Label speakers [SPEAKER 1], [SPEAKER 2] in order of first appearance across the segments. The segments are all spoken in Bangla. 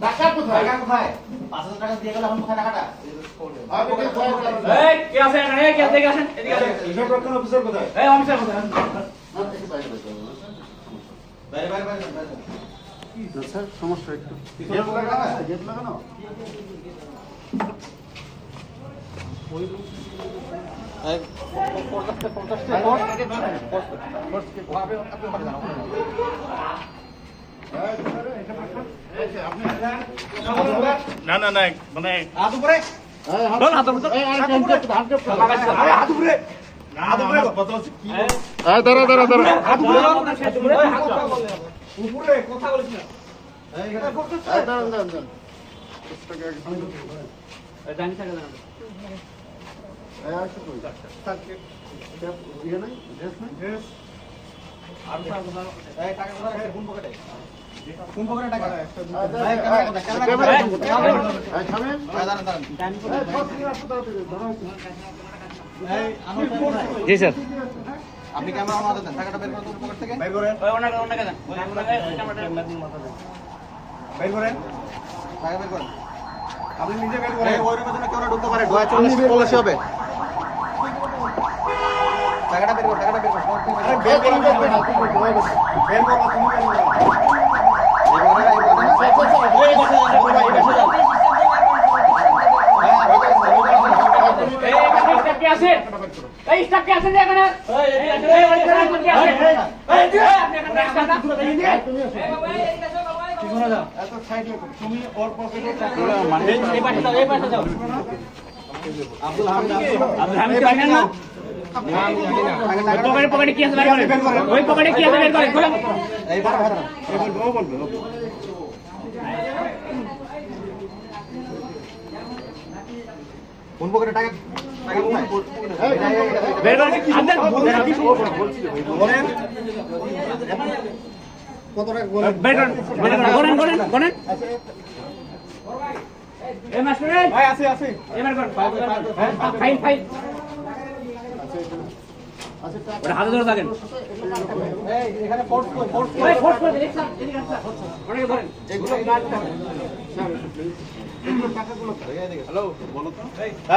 [SPEAKER 1] টাকা কোথায়
[SPEAKER 2] টাকা কোথায় পাঁচ হাজার টাকা দিয়ে গেলে এখন কোথায় টাকাটা
[SPEAKER 1] আর এটা কোথায় টাকা?
[SPEAKER 3] এই কে আছে এখানে কে আছে এদিকে এদিকে আসেন
[SPEAKER 1] হিসাব রক্ষণ অফিসার কোথায়
[SPEAKER 3] এই অফিসার কোথায়
[SPEAKER 2] বাইরে বাইরে বাইরে বাইরে
[SPEAKER 4] সমস্যা একটু
[SPEAKER 1] লাগানো
[SPEAKER 5] না না না মানে
[SPEAKER 2] হাত উপরে।
[SPEAKER 1] হাত-
[SPEAKER 3] উপরে।
[SPEAKER 1] হাত উপরে, হাত উপরে।
[SPEAKER 5] আরে হাত উপরে। না হাত উপরে। কথা হচ্ছে কি
[SPEAKER 1] এই, দাঁড়া, দাঁড়া, দাঁড়া।
[SPEAKER 5] উপরে। কথা বলিস না।
[SPEAKER 1] এই, দাঁড়ান, দাঁড়ান, দাঁড়ান।
[SPEAKER 3] এই ডানি থাকে না
[SPEAKER 1] এই, আর
[SPEAKER 2] টাকা কোথায় কোন পকেটে কোন পকেটে টাকা?
[SPEAKER 3] জি স্যার।
[SPEAKER 2] আপনি ক্যামেরা হাতে দেন টাকাটা বের করেন পকেট থেকে।
[SPEAKER 5] বের করেন।
[SPEAKER 3] ওই ওনাকে ওনাকে দেন।
[SPEAKER 5] বের করেন।
[SPEAKER 2] টাকা বের করেন।
[SPEAKER 5] আপনি নিজে বের করেন।
[SPEAKER 2] ওই রুমে যেন কেউ না ঢুকতে পারে। ডোয়া চল্লিশ পলিসি হবে। টাকাটা বের কর টাকাটা বের কর। বের কর।
[SPEAKER 5] বের করেন। বের করেন বের করো তুমি বের করো
[SPEAKER 2] এই পকেটে, এই পকেটে।
[SPEAKER 3] এই এখানে স্টাফ কে আছে এই স্টাফ কে আছে যে এখানে এই এই এই স্টাফ কে আছে এই এই আপনি এখানে স্টাফ না
[SPEAKER 1] এত সাইড রেখো। তুমি ওর পকেটে টাকা
[SPEAKER 3] এই পাশে যাও এই পাশে যাও
[SPEAKER 2] আব্দুল হামিদ
[SPEAKER 3] আপনি পকেটে কি আছে ওই পকেটে কি আছে বের করেন খোলেন
[SPEAKER 2] এই বড় ভাই
[SPEAKER 5] এবার বউ বলবে
[SPEAKER 2] কোন পকেটে টাকা? টাকা কোথায়?
[SPEAKER 1] কত টাকা আচ্ছা, টাকা-
[SPEAKER 3] ওটা হাতে ধরে থাকেন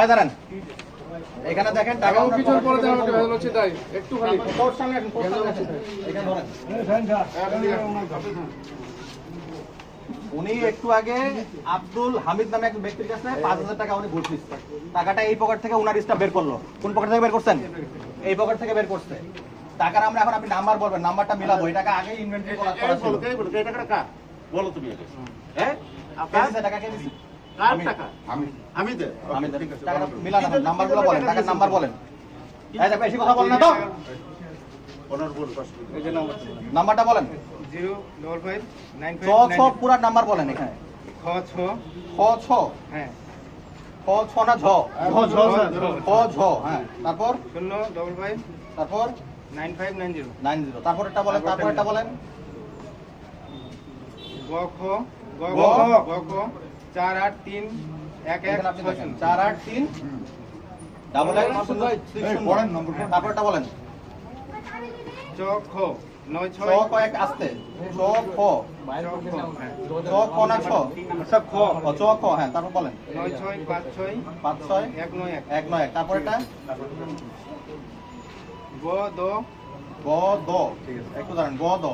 [SPEAKER 2] দাঁড়ান এখানে দেখেন টাকা
[SPEAKER 1] টাকাও পিছন পড়ে দেওয়া হচ্ছে, ভেজাল হচ্ছে তাই। একটু খালি।
[SPEAKER 2] সামনে রাখুন এখানে ধরেন। উনি একটু আগে আব্দুল হামিদ নামে এক ব্যক্তির কাছে পাঁচ হাজার টাকা উনি ঘুষ দিচ্ছে টাকাটা এই পকেট থেকে উনার স্টাফ বের করল। কোন পকেট থেকে বের করছেন? এই পকেট থেকে বের করছে। টাকার আমরা এখন আপনি নাম্বার বলবেন নাম্বারটা মিলাবো। এই টাকা আগেই ইনভেন্টরি করা ছিল।
[SPEAKER 1] বলো, তুমি আগে। হ্যাঁ?
[SPEAKER 2] টাকা কে দিছে?
[SPEAKER 1] কার
[SPEAKER 2] আমি।
[SPEAKER 1] টাকা? আমি দে।
[SPEAKER 2] আমি
[SPEAKER 1] ঠিক আছে,
[SPEAKER 2] টাকাটা
[SPEAKER 1] বলো।
[SPEAKER 2] মিলান নাম্বারগুলো বলেন টাকার নাম্বার বলেন। এই দেখো বেশি কথা বলেন না তো।
[SPEAKER 1] ওনার বল, কষ্ট করে।
[SPEAKER 2] নাম্বারটা বলেন।
[SPEAKER 5] জিরো ডবল ফাইভ নাইন
[SPEAKER 2] ছ ছ পুরা নাম্বার বলেন এখানে।
[SPEAKER 5] ছ ছ।
[SPEAKER 2] খ ছ।
[SPEAKER 5] হ্যাঁ।
[SPEAKER 2] খ ছ না ঝ?
[SPEAKER 1] ঝ, ঝ, ঝ।
[SPEAKER 2] খ ঝ হ্যাঁ। তারপর?
[SPEAKER 5] শূন্য ডবল ফাইভ
[SPEAKER 2] তারপর?
[SPEAKER 5] Nine five nine zero.
[SPEAKER 2] Nine zero. তারপর বলেন তারপর এটা বলেন।
[SPEAKER 5] গ খ গ
[SPEAKER 2] গ,
[SPEAKER 5] খ। গ খ। চার আট তিন এক এক।
[SPEAKER 2] চার আট তিন। ডাবল এক শূন্য তিন
[SPEAKER 1] এই,
[SPEAKER 2] শূন্য।
[SPEAKER 1] পড়েন
[SPEAKER 2] তারপর এটা বলেন।
[SPEAKER 5] চ খ নয়
[SPEAKER 2] ছ
[SPEAKER 5] ছয়
[SPEAKER 2] ক এক আসতে। ছ খ।
[SPEAKER 5] চ খ হ্যাঁ।
[SPEAKER 2] ছ খ না ছ?
[SPEAKER 5] সব খ।
[SPEAKER 2] ও, ছ খ হ্যাঁ তারপর বলেন।
[SPEAKER 5] নয় ছয় পাঁচ ছয়।
[SPEAKER 2] পাঁচ ছয়?
[SPEAKER 5] এক নয় এক।
[SPEAKER 2] এক নয় এক। তারপর এটা
[SPEAKER 5] গ দ।
[SPEAKER 2] গ দ। ঠিক আছে একটু দাঁড়ান। গ দ।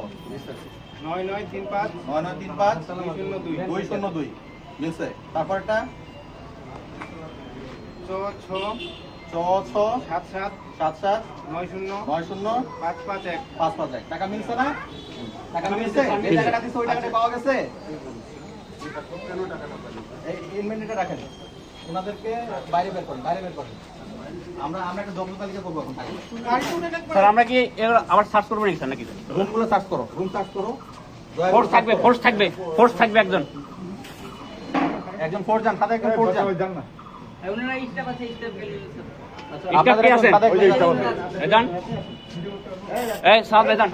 [SPEAKER 5] নয় নয় তিন পাঁচ।
[SPEAKER 2] নয় নয় তিন পাঁচ।
[SPEAKER 5] দুই শূন্য দুই।
[SPEAKER 2] দুই শূন্য দুই। মিলছে তারপর এটা
[SPEAKER 5] ছ।
[SPEAKER 2] ছ ছ।
[SPEAKER 5] সাত সাত।
[SPEAKER 2] সাত সাত।
[SPEAKER 5] নয় শূন্য।
[SPEAKER 2] নয় শূন্য।
[SPEAKER 5] পাঁচ পাঁচ এক।
[SPEAKER 2] পাঁচ পাঁচ এক। টাকা মিলছে না? টাকা মিলছে? যে টাকাটা দিচ্ছে ওই টাকাটা পাওয়া গেছে? এই ইনভেন্টরিটা রাখেন। ওনাদেরকে বাইরে বের করেন বাইরে বের করেন। আমরা আমরা একটা জব্দ তালিকা করব এখন
[SPEAKER 3] স্যার আমরা কি আবার সার্চ করব নাকি স্যার নাকি?
[SPEAKER 2] রুমগুলো সার্চ করো রুম সার্চ করো।
[SPEAKER 3] ফোর্স থাকবে ফোর্স থাকবে ফোর্স থাকবে একজন।
[SPEAKER 2] একজন ফোর্স যান সাথে একজন ফোর্স যান
[SPEAKER 5] যান না।
[SPEAKER 3] স্টাফ কে আছে। এজন এই সব এজন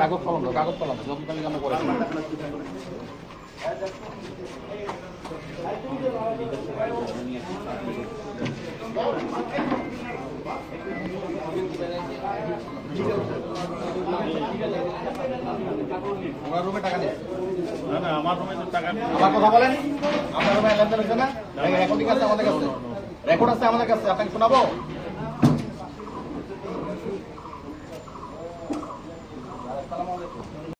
[SPEAKER 2] কাগজ কলম কাগজ কলম আমরা করে। রুমে টাকা নেই আমার কথা বলেন আপনার রুমে লেনদেন হয়েছে না রেকর্ডিং আছে আমাদের কাছে রেকর্ড আছে আমাদের কাছে আপনাকে শোনাবো